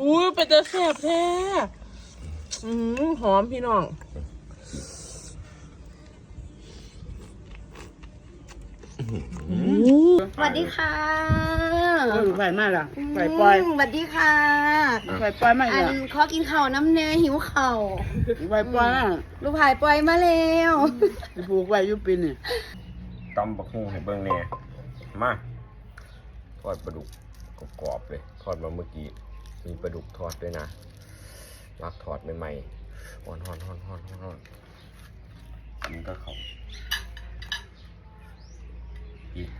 โอ้ยเป็นตาแซ่บแท้อืมหอมพี่น้องสวัสดีค่ะเออไปมากล่ะไปปล่อยมสวัสดีค่ะไปปล่อยมากอัล่ะนขอกินข้าวน้ำแน่หิวข้าวไปปล่อยมาลูกผายปล่อยมาแล้วไปปลูกไว้อยุปีนี่ตำบักหุ่งให้เบิ่งแหน่มาทอดปลาดุก กรอบเลย ทอดมาเมื่อกี้ มีปลาดุกทอดด้วยนะรักทอดใหม่ๆฮ้อนๆฮ้อนๆฮ้อนๆฮ้อนๆกินก็เขาอีก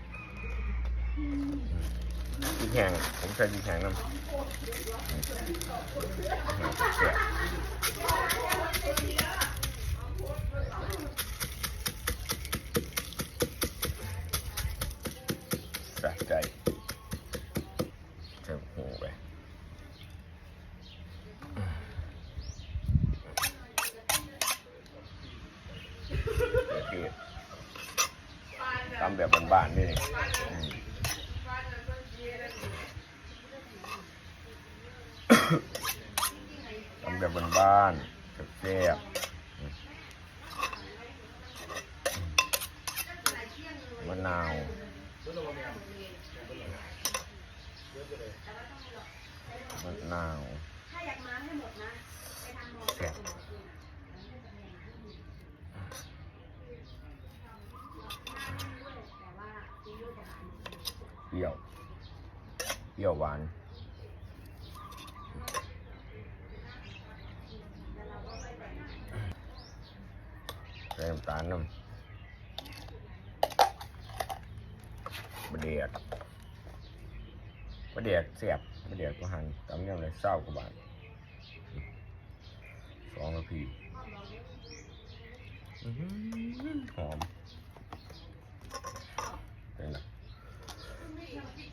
อีกแห้งผมใส่อีกแห้งน้ำแห้งแซ่บสะใจใส่หูไป คือตำแบ้านนี่นี่อืมตำแบบบ้านๆแซ่บๆอืมมะนาวมะนาวแซ่บ เปรี้ยว เป รี้ยวหวานใส่น้ำตาลน้ำบะเดียกบะเดียกเสียบบะเดียกก็หันตำยเลยเศร้ากว่าบาทสองนาทีอือหือหอมเป็นไง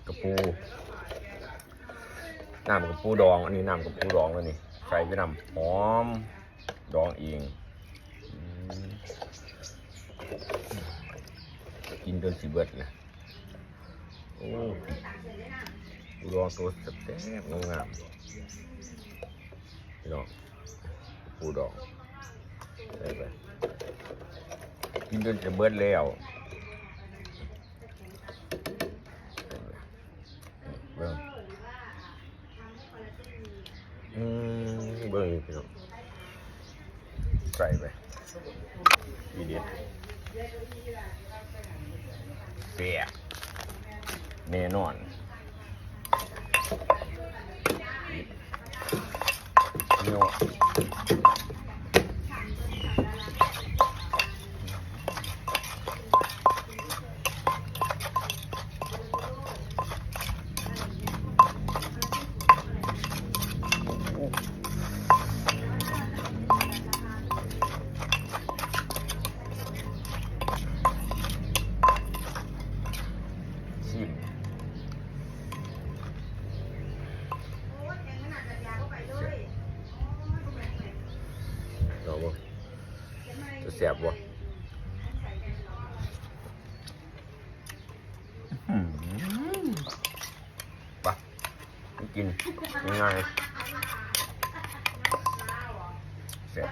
กระปู น้ำกระปูดอง อันนี้น้ำกระปูดองแล้วนี่ใส่ไปน้ำหอม ดองเองกินจนสิเบิดนะโอ้ปูดองตัวแซ่บๆงามพี่น้องปูดองใส่ไปกินจนจะเบิดแล้ว เบิ่งอืมเบิ่ง พี่น้องใส่ไปดีเดียวเสียแน่นอน จะเสียบบ่อื้อหือไปมากินง่ายๆเสียบ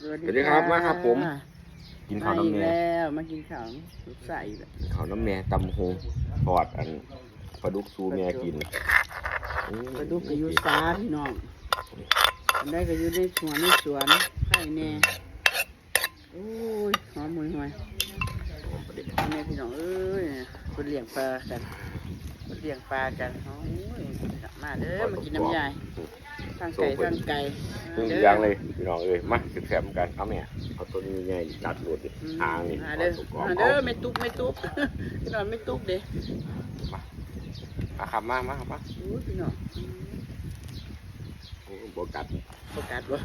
สวัสดีครับมาครับผม กินข้าวน้ำมาแหอีกน่แล้วมากินข้าวลูกใส่แบบข้าวน้ำแหน่ตำโฮทอดอันปลาดุกซูแม่กินกระดูกกระยุซาพี่น้องอัน ได้ก็อยู่ในสวนในสวนไข่แน่โอ้ยหอมหวยหวยอันนี้พี่น้องเอ้ยคนเลี้ยงปลากันคนเลี้ยงปลากันโอ้ยมาเด้อมากินน้ำยายทางไก่ทางไก่เพิ่งย่างเลยพี่น้องเอ้ยมาแซ่บๆกันเอาแม่เอาตัวนี้ใหญ่ดัดรวดดิอืมหางนี่มาเด้อเอาตัวกรอบมาเอาเด้อไม่ตุกไม่ตุกพี่น้องไม่ตุกเด้มาครับมามาครับมาโอ้ยพี่น้องโอ้ บกัดประกาศว่า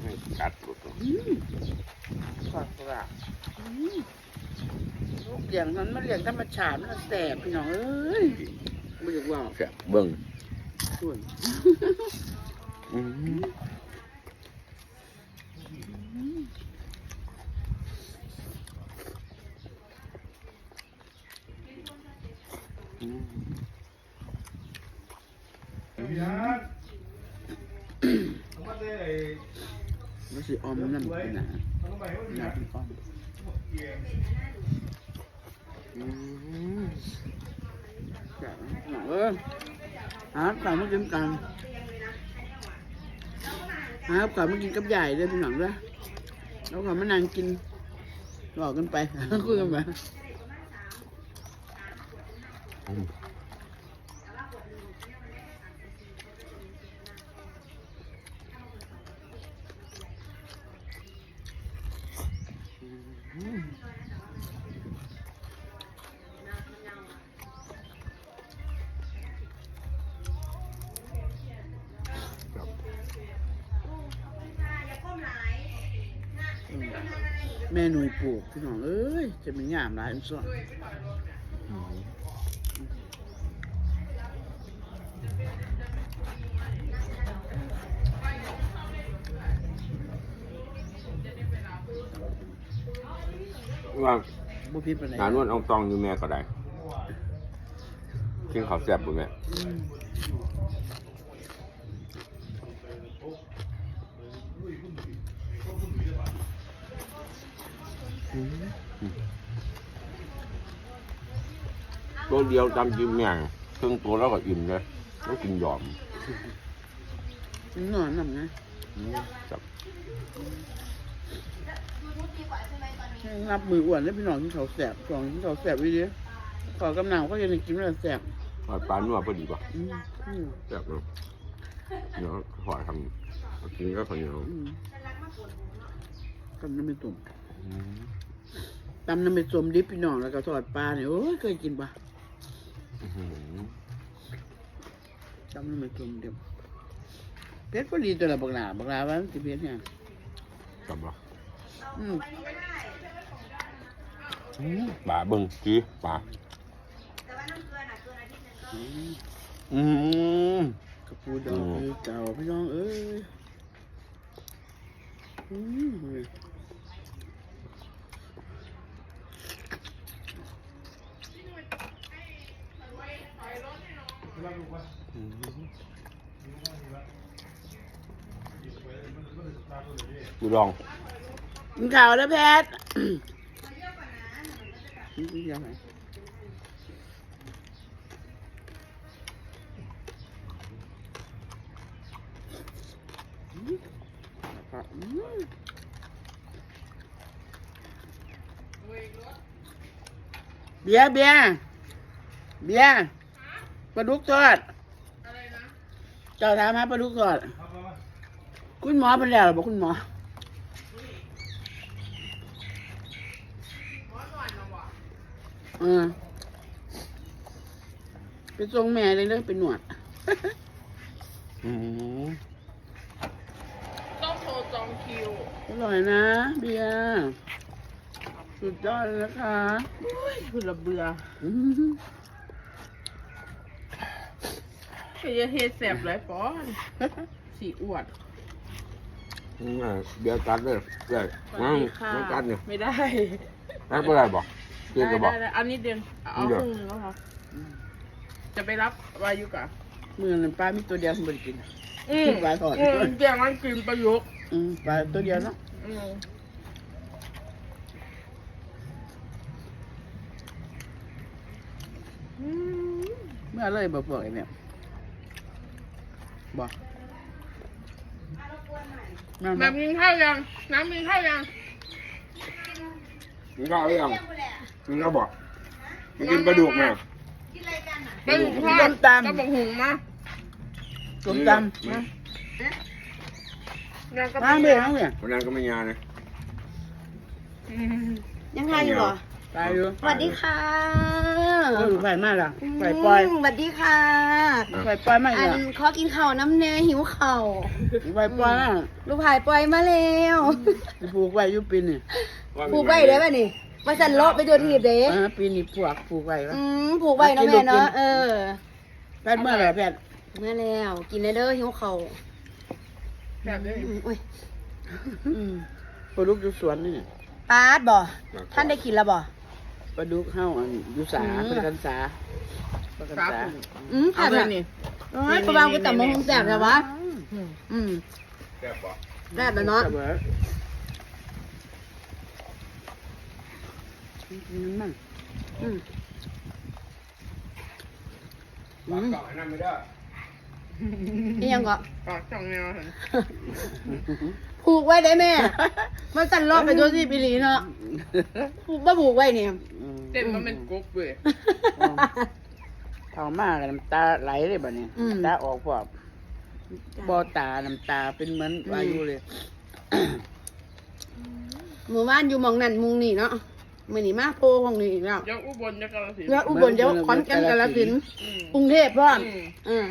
ให้กัดรวดขอดกระลูกเลี้ยงนั้นมันเลี้ยงธรรมชาติมันแสบพี่น้องเอ้ยไม่อยากว่าแซ่บเบิ่งส่วนอื้อหืออืมรู้ สึกออมน้ำเป็นนาหนาเป็นออมอืมแซ่บนเออหาข้าวมากินกันหาข้าวมากินกับใหญ่เลยพี่หนังด้วยแล้วข้าวมานั่งกินบอกกันไปคุยกันไป แม่หนุ่ยปลูกพี่น้องเอ้ย จะมีงามหลายอันส่วน ว่าบ่พิษปานใดหานวดเอาตองอยู่แม่ก็ได้กินข้าวแซ่บบ่แม่อืมตัวเดียวตามจิ้มแม่งครึ่งตัวแล้วก็อิ่มเลยแล้วกินหยอมนอนนำไงจับ รับมืออ้วนแล้วพี่น้องที่เขาแสบสองที่เขาแสบวิเดียขอกำลังก็ยังกินแล้วแสบทอดปลาหนัวพอดีป่ะอืมอืมแซ่บเนาะเดี๋ยวขอทำกินก็ข้าวเหนียวอืมตำน้ำมันตุ่มตำน้ำมันส้มดิบพี่น้องแล้วก็ทอดปลาเนี่ยโอ้ยเคยกินปะอื้อหือตำน้ำมันส้มดิบเพชรพอดีตัวละบักหลาบักหลาว่ามันสิเพชรเนี่ยจับบ่อืม ปลาเบิ่งจีปลาอืมอืมกระปูดองคือเก่าพี่น้องเอ้ยอืมกูลองกินข้าวแล้วแพทย์กิ นยังไงเบียร์เบียร์เบียร์ปลาดุกทอดเจ้าถามหาปลาดุกทอด คุณหมอเป็นแล้วเหรอบอกคุณหมอ ออไปส่งแม่เลยเลยไปหนวดอืมต้องโทรจองคิว อร่อยนะเบียร์สุดยอดเลยนะคะคือระเบืออื้อหือก็จะเฮ็ดแสบหลายปอนสีอวดอืมเบียร์กัดเลยเบียร์สวัสนั่งดีค่ะนั่งกัดเนี่ยไม่ได้นั่งไม่ได้บอก เบียร์ก็บอก ได้ได้อันนี้เดียวเอาเดี๋ยว ครึ่งหนึงก็พอจะไปรับวายุกะมือนั้นปลามีตัวเดียวคุณบริกิน อืมปลาทอดอืมเดี๋ยวมันกินประยุกต์อืมปลาตัวเดียวเนาะอืมอืมเมื่อเลยบอกบอกไอ้เนี่ยบอกนั่นแบบกินข้าวยังน้ำกินข้าวยัง กินข้าวหรือยัง กินข้าวบอกมากินปลาดุกมาไปหุงข้าวต้มตก็บอกหุงมาำต้มตำมาแล้วก็ล้างเบี้ยล้างเบี้ยวันนั้นก็ไม่ยานะอืมยังไงอยู่เหรอตายอยู่สวัสดีค่ะโอ้ยไฟมากล่ะไฟปล่อยมสวัสดีค่ะไฟปล่อยมากอัเลยนขอกินข้าวน้ำแน่หิวข้าวไฟปล่อยมากลูกผายปล่อยมาแล้วจะปลูกไว้อยุปีนี่ ผูกไว้เด้อป่ะนี่ มาสั่นเลาะไปตัวทีบเด้เออปีนี้ปลูกปลูกไว้วะอืมผูกไว้เนาะแม่เนาะเออแพทย์เมื่อไหร่แพทย์เมื่อแล้วกินได้เด้อหิวข้าวแบบนี้อืมอุ้ยอืมปลาดุกอยู่สวนนี่ปาดบ่ท่านได้กินแล้วบ่ปลาดุกเข้าอันอยู่สาอืมเพื่อนกันสาปกครับติอืมเอาแซ่บเลยอะนี่โอ้ยผู้บ่าวก็ตำมะฮงแซ่บแล้ววะอืมแซ่บปะแซ่บแล้วเนาะ สบายกินมันอืมปากกล่องนั่นไม่ได้นี่ยังก็ปากจ่องแนวเห็นผูกไว้ได้แม่มาสั่นรอบไปตัวที่ปีหลีเนาะผูกบ่ผูกไว้เนี่ยเต้นก็เป็นกุ๊กเว้ยเท่ามากน้ำตาไหลเลยบ่เนี่ยตาออกพวกบอตาน้ำตาเป็นเหมือนวายุเลยหมู่บ้านอยู่มองนั่นมุงนี่เนาะ มื้อนี้มาโพของนี่อีกแล้วเดี๋ยวอุบลจะกาลสินธุ์แล้วอุบลเดี๋ยวขอนแก่นกาฬสินธุ์อืมกรุงเทพพร้อม อืมอืม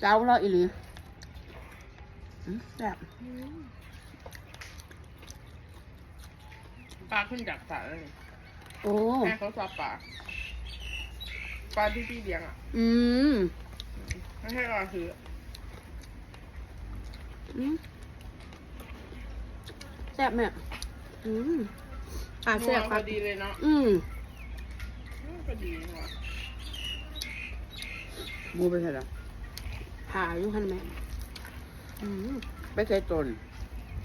เจ้าเราอีหลีอืมแซ่บปลาขึ้นจากสระเลยโอ้ แม่เขาสับปลาปลาที่พี่เลี้ยงอะอืมไม่ให้เราซื้ออืมแซ่บแม่อืม ปลาแซ่บนัวปพลาอดีเลยเนาะอืมอืมพอดีว่ะหมูไปใช่หรอผ่าอยู่หันแม่อืมไปใส่ต้น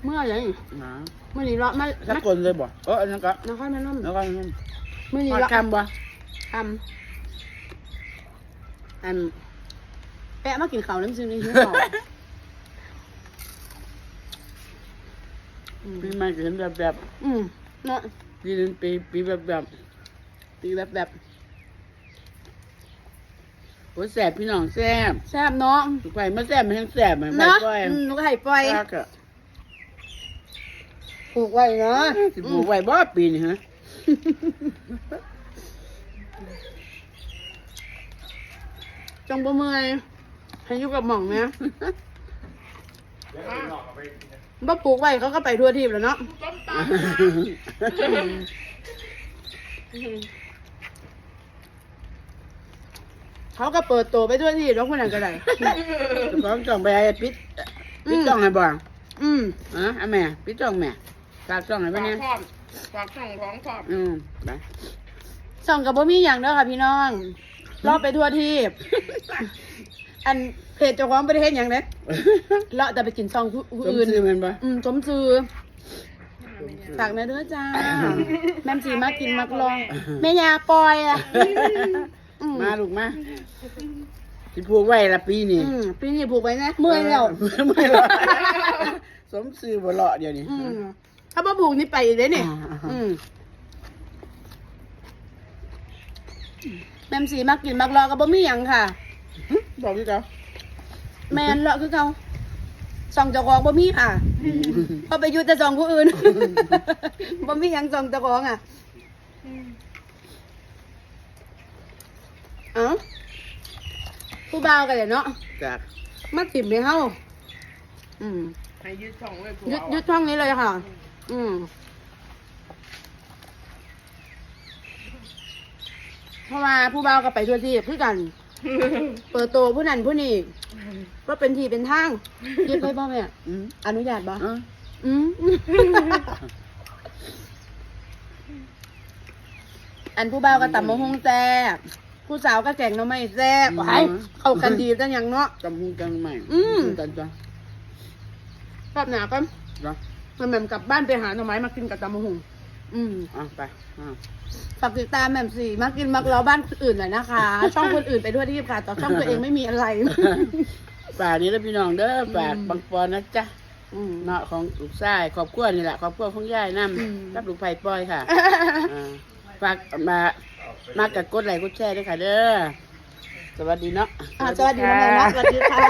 เมื่อไหร่หนาเมื่อนี้เลาะมาสักคนเลยบ่เอออันนั้นก็นครพนมแล้วก็นั่นเมื่อนี้ทอดเลาะ คำบ่ทำอันแปะมากินข้าวน้ำซึมในหิวข้าวอืมปีใหม่ก็เห็นแบบแบบอืมเนาะ ปีนึงปีปีแบบแบบตีแบบแบบโอ้ยแสบพี่น้องแสบแซ่บเนาะถูกไปมาแสบมันยังแสบเหมือนไปเนาะก้อยอืมหนูก็ให้ปล่อยรักอะผูกไว้เนาะสิปลูกไว้บ่ปีนี่ฮะจงบ่เมื่อยให้อยู่กับหม่องนะ บ่ปลูกไว้เขาก็ไปทั่วทีบแล้วเนาะต้มตำเขาก็เปิดโตไปทั่วทีบแล้วคนนั้นก็ได้เจ้าของจ้องไปให้ปิดปิดจ้องให้บ่อืมฮะอะแม่ปิดจ้องแม่ฝากจ้องให้ฝาแม่กเนี่ยพร้อมฝากช่องท้องพร้อมอืมไปส่องกับบ่มีอย่างเด้อค่ะพี่น้องรอบไปทั่วทีบ อันเพจเจ้าของประเทศอย่างเด้เลาะแต่ไปกินซองผู้ผู้สมอื่นชื่อแมันบ่อืมสมซื้อฝากนะเด้อจ้า แม่นสีมากินมักลองแม่ยาปล่อยอะอืมมาลูกมาสิปลูกไว้ละปีนี่อืมปีนี้ผูกไว้นะเมื่อยแล้ว เมื่อยแล้วสมชื่อบ่เลาะเดี๋ยวนี้ อืมถ้าบ่ผูกนี่ไปอีกเลยเนี่ยอ่าอืมแม่มสีมักกินมักรอกับบ่มีหยังค่ะ บอกพี่เจ้าแม่นเลาะคือเขาส่องเจ้าของบ่มีค่ะเพอไปอยู่แต่ส่องผู้อื่นบ่มีหยังส่องเจ้าของอะเอ้าผู้บ่าวกันเลยเนาะจากมาติ่มให้เฮาอืมให้ยืดช่องไว้ผัวยึดเอายึดช่องนี้เลยค่ะ อืมเพราะว่าผู้บ่าวก็ไปทั่วที่คือกัน เปิดโตผู้นั้นผู้นี้ก็เป็นที่เป็นทางยึดไปบ่แม่อืมอนุญาตบ่อะอืมอันผู้บ่าวก็ตำมะฮงแซ่บผู้สาวก็แกงหน่อไม้แซ่บไอ้เข้ากันดีจังหยังเนาะ จำหูจังใหม่อืมกันจ้ะรอบหนาก็เนาะมันแหม่มกลับบ้านไปหาหน่อไม้มากินกับตำมะฮง อืมอะไปอะ ฝากติดตามแหม่มสี่มากินมักล้อบ้านคนอื่นหน่อยนะคะ ช่องคนอื่นไปทั่วที่ค่ะแต่ช่องตัวเองไม่มีอะไร ฝากนี้แล้วพี่น้องเด้อฝากบังปอนนะจ๊ะอืม เนาะของลูกชายครอบครัวนี่แหละครอบครัวของยายนอืมำรับลูกไผ่ปล่อยค่ะอ่าฝากมามากับกดไลค์กดแชร์ด้วยค่ะ เด้อสวัสดีเนาะ อ่าสวัสดีน้องแม่นะสวัสดีค่ะ